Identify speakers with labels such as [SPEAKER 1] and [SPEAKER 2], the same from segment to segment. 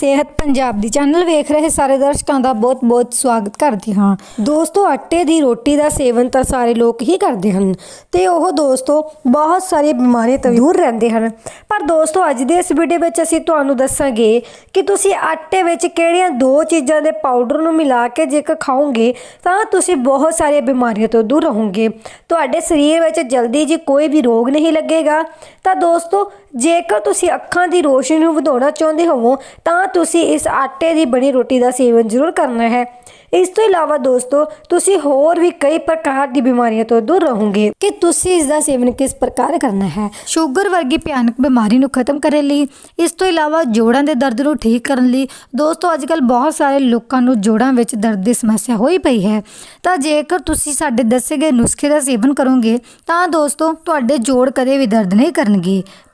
[SPEAKER 1] ਸਿਹਤ ਪੰਜਾਬ ਦੀ ਚੈਨਲ ਵੇਖ ਰਹੇ ਸਾਰੇ ਦਰਸ਼ਕਾਂ ਦਾ ਬਹੁਤ-ਬਹੁਤ ਸਵਾਗਤ ਕਰਦੇ ਹਾਂ। ਦੋਸਤੋ, ਆਟੇ ਦੀ ਰੋਟੀ ਦਾ ਸੇਵਨ ਤਾਂ ਸਾਰੇ ਲੋਕ ਹੀ ਕਰਦੇ ਹਨ ਤੇ ਉਹ ਦੋਸਤੋ ਬਹੁਤ ਸਾਰੀਆਂ ਬਿਮਾਰੀਆਂ ਤੋਂ ਦੂਰ ਰਹਿੰਦੇ ਹਨ। ਪਰ ਦੋਸਤੋ, ਅੱਜ ਦੇ ਇਸ ਵੀਡੀਓ ਵਿੱਚ ਅਸੀਂ ਤੁਹਾਨੂੰ ਦੱਸਾਂਗੇ ਕਿ ਤੁਸੀਂ ਆਟੇ ਵਿੱਚ ਕਿਹੜੀਆਂ ਦੋ ਚੀਜ਼ਾਂ ਦੇ ਪਾਊਡਰ ਨੂੰ ਮਿਲਾ ਕੇ ਜੇਕਰ ਖਾਓਗੇ, ਤਾਂ ਤੁਸੀਂ ਬਹੁਤ ਸਾਰੀਆਂ ਬਿਮਾਰੀਆਂ ਤੋਂ ਦੂਰ ਰਹੋਗੇ। ਤੁਹਾਡੇ ਸਰੀਰ ਵਿੱਚ ਜਲਦੀ ਜੀ ਕੋਈ ਵੀ ਰੋਗ ਨਹੀਂ ਲੱਗੇਗਾ। ਤਾਂ ਦੋਸਤੋ, ਜੇਕਰ ਤੁਸੀਂ ਅੱਖਾਂ ਦੀ ਰੋਸ਼ਨੀ ਨੂੰ ਵਧਾਉਣਾ ਚਾਹੁੰਦੇ ਹੋਵੋ, ਤਾਂ ਤੁਸੀਂ ਇਸ ਆਟੇ ਦੀ ਬਣੀ ਰੋਟੀ ਦਾ ਸੇਵਨ ਜ਼ਰੂਰ ਕਰਨਾ ਹੈ। ਇਸ ਤੋਂ ਇਲਾਵਾ ਦੋਸਤੋ, ਤੁਸੀਂ ਹੋਰ ਵੀ ਕਈ ਪ੍ਰਕਾਰ ਦੀ ਬਿਮਾਰੀਆਂ ਤੋਂ ਦੂਰ ਰਹੋਗੇ। ਕਿ ਤੁਸੀਂ ਇਸ ਦਾ ਸੇਵਨ ਕਿਸ ਪ੍ਰਕਾਰ ਕਰਨਾ ਹੈ? ਸ਼ੂਗਰ ਵਰਗੀ ਭਿਆਨਕ ਬਿਮਾਰੀ ਨੂੰ ਖਤਮ ਕਰਨ ਲਈ, ਇਸ ਤੋਂ ਇਲਾਵਾ ਜੋੜਾਂ ਦੇ ਦਰਦ ਨੂੰ ਠੀਕ ਕਰਨ ਲਈ, ਦੋਸਤੋ ਅੱਜਕੱਲ ਬਹੁਤ ਸਾਰੇ ਲੋਕਾਂ ਨੂੰ ਜੋੜਾਂ ਵਿੱਚ ਦਰਦ ਦੀ ਸਮੱਸਿਆ ਹੋਈ ਪਈ ਹੈ। ਤਾਂ ਜੇਕਰ ਤੁਸੀਂ ਸਾਡੇ ਦੱਸੇ ਗਏ ਨੁਸਖੇ ਦਾ ਸੇਵਨ ਕਰੋਗੇ, ਤਾਂ ਦੋਸਤੋ, ਤੁਹਾਡੇ ਜੋੜ ਕਦੇ ਵੀ ਦਰਦ ਨਹੀਂ ਕਰਨਗੇ।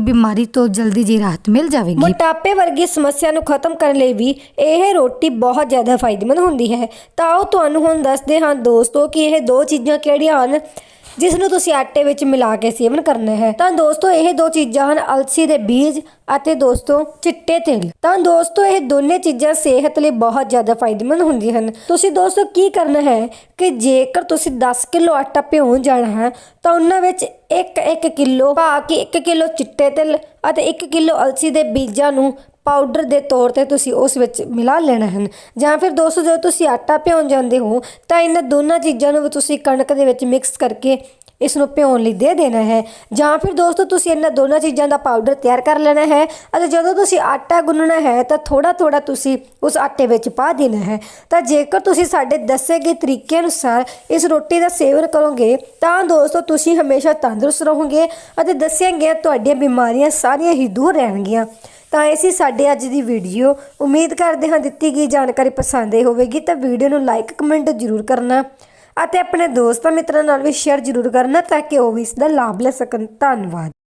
[SPEAKER 1] ਬਿਮਾਰੀ ਤੋਂ ਜਲਦੀ ਜੀ ਰਾਹਤ ਮਿਲ ਜਾਵੇਗੀ। ਮੋਟਾਪੇ ਵਰਗੀ ਸਮੱਸਿਆ ਨੂੰ ਖਤਮ ਕਰਨ ਲਈ ਵੀ ਇਹ ਰੋਟੀ ਬਹੁਤ ਜ਼ਿਆਦਾ ਫਾਇਦੇਮੰਦ ਹੁੰਦੀ ਹੈ। ਤਾਂ ਉਹ ਤੁਹਾਨੂੰ ਹੁਣ ਦੱਸਦੇ ਹਾਂ ਦੋਸਤੋ ਕਿ ਇਹ ਦੋ ਚੀਜ਼ਾਂ ਕਿਹੜੀਆਂ ਹਨ? ਜਿਸ ਨੂੰ ਤੁਸੀਂ ਆਟੇ ਵਿੱਚ ਮਿਲਾ ਕੇ ਸੇਵਨ ਕਰਨਾ ਹੈ। ਤਾਂ ਦੋਸਤੋ, ਇਹ ਦੋ ਚੀਜ਼ਾਂ ਹਨ, ਅਲਸੀ ਦੇ ਬੀਜ ਅਤੇ ਦੋਸਤੋ, ਚਿੱਟੇ ਤਿਲ। ਤਾਂ ਦੋਸਤੋ, ਇਹ ਦੋਨੇ ਚੀਜ਼ਾਂ ਸਿਹਤ ਲਈ ਬਹੁਤ ਜ਼ਿਆਦਾ ਫਾਇਦੇਮੰਦ ਹੁੰਦੀਆਂ ਹਨ। ਤੁਸੀਂ ਦੋਸਤੋ, ਕੀ ਕਰਨਾ ਹੈ ਕਿ ਜੇਕਰ ਤੁਸੀਂ 10 ਕਿਲੋ ਆਟਾ ਭਿਉਣ ਜਾਣਾ ਹੈ, ਤਾਂ ਉਹਨਾਂ ਵਿੱਚ 1-1 ਕਿਲੋ ਪਾ ਕੇ 1 ਕਿਲੋ ਚਿੱਟੇ ਤਿਲ ਅਤੇ 1 ਕਿਲੋ ਅਲਸੀ ਦੇ ਬੀਜਾਂ ਨੂੰ ਪਾਊਡਰ ਦੇ ਤੌਰ ਤੇ ਤੁਸੀਂ ਉਸ ਵਿੱਚ ਮਿਲਾ ਲੈਣਾ ਹੈ ਜਾਂ ਫਿਰ ਦੋਸਤੋ, ਜਦੋਂ ਤੁਸੀਂ ਆਟਾ ਭਿਉਣ ਜਾਂਦੇ ਹੋ, ਤਾਂ ਇਹਨਾਂ ਦੋਨਾਂ ਚੀਜ਼ਾਂ ਨੂੰ ਵੀ ਤੁਸੀਂ ਕਣਕ ਦੇ ਵਿੱਚ ਮਿਕਸ ਕਰਕੇ ਇਸ ਨੂੰ ਭਿਉਣ ਲਈ ਦੇ ਦੇਣਾ ਹੈ। ਜਾਂ ਫਿਰ ਦੋਸਤੋ, ਤੁਸੀਂ ਇਹਨਾਂ ਦੋਨਾਂ ਚੀਜ਼ਾਂ ਦਾ ਪਾਊਡਰ ਤਿਆਰ ਕਰ ਲੈਣਾ ਹੈ ਅਤੇ ਜਦੋਂ ਤੁਸੀਂ ਆਟਾ ਗੁੰਨਣਾ ਹੈ, ਤਾਂ ਥੋੜਾ ਥੋੜਾ ਤੁਸੀਂ ਉਸ ਆਟੇ ਵਿੱਚ ਪਾ ਦੇਣਾ ਹੈ। ਤਾਂ ਜੇਕਰ ਤੁਸੀਂ ਸਾਡੇ ਦੱਸੇ ਗਏ ਤਰੀਕੇ ਅਨੁਸਾਰ ਇਸ ਰੋਟੀ ਦਾ ਸੇਵਨ ਕਰੋਗੇ, ਤਾਂ ਦੋਸਤੋ, ਤੁਸੀਂ ਹਮੇਸ਼ਾ ਤੰਦਰੁਸਤ ਰਹੋਗੇ ਅਤੇ ਦੱਸੀਆਂ ਗਈਆਂ ਤੁਹਾਡੀਆਂ ਬਿਮਾਰੀਆਂ ਸਾਰੀਆਂ ਹੀ ਦੂਰ ਰਹਿਣਗੀਆਂ। ਤਾਂ ਇਹ ਸੀ ਸਾਡੇ ਅੱਜ ਦੀ ਵੀਡੀਓ। ਉਮੀਦ ਕਰਦੇ ਹਾਂ ਦਿੱਤੀ ਗਈ ਜਾਣਕਾਰੀ ਪਸੰਦ ਆਈ ਹੋਵੇਗੀ, ਤਾਂ ਵੀਡੀਓ ਨੂੰ ਲਾਈਕ ਕਮੈਂਟ ਜ਼ਰੂਰ ਕਰਨਾ ਅਤੇ ਆਪਣੇ ਦੋਸਤਾਂ ਮਿੱਤਰਾਂ ਨਾਲ ਵੀ ਸ਼ੇਅਰ ਜ਼ਰੂਰ ਕਰਨਾ ਤਾਂ ਕਿ ਉਹ ਵੀ ਇਸ ਦਾ ਲਾਭ ਲੈ ਸਕਣ। ਧੰਨਵਾਦ।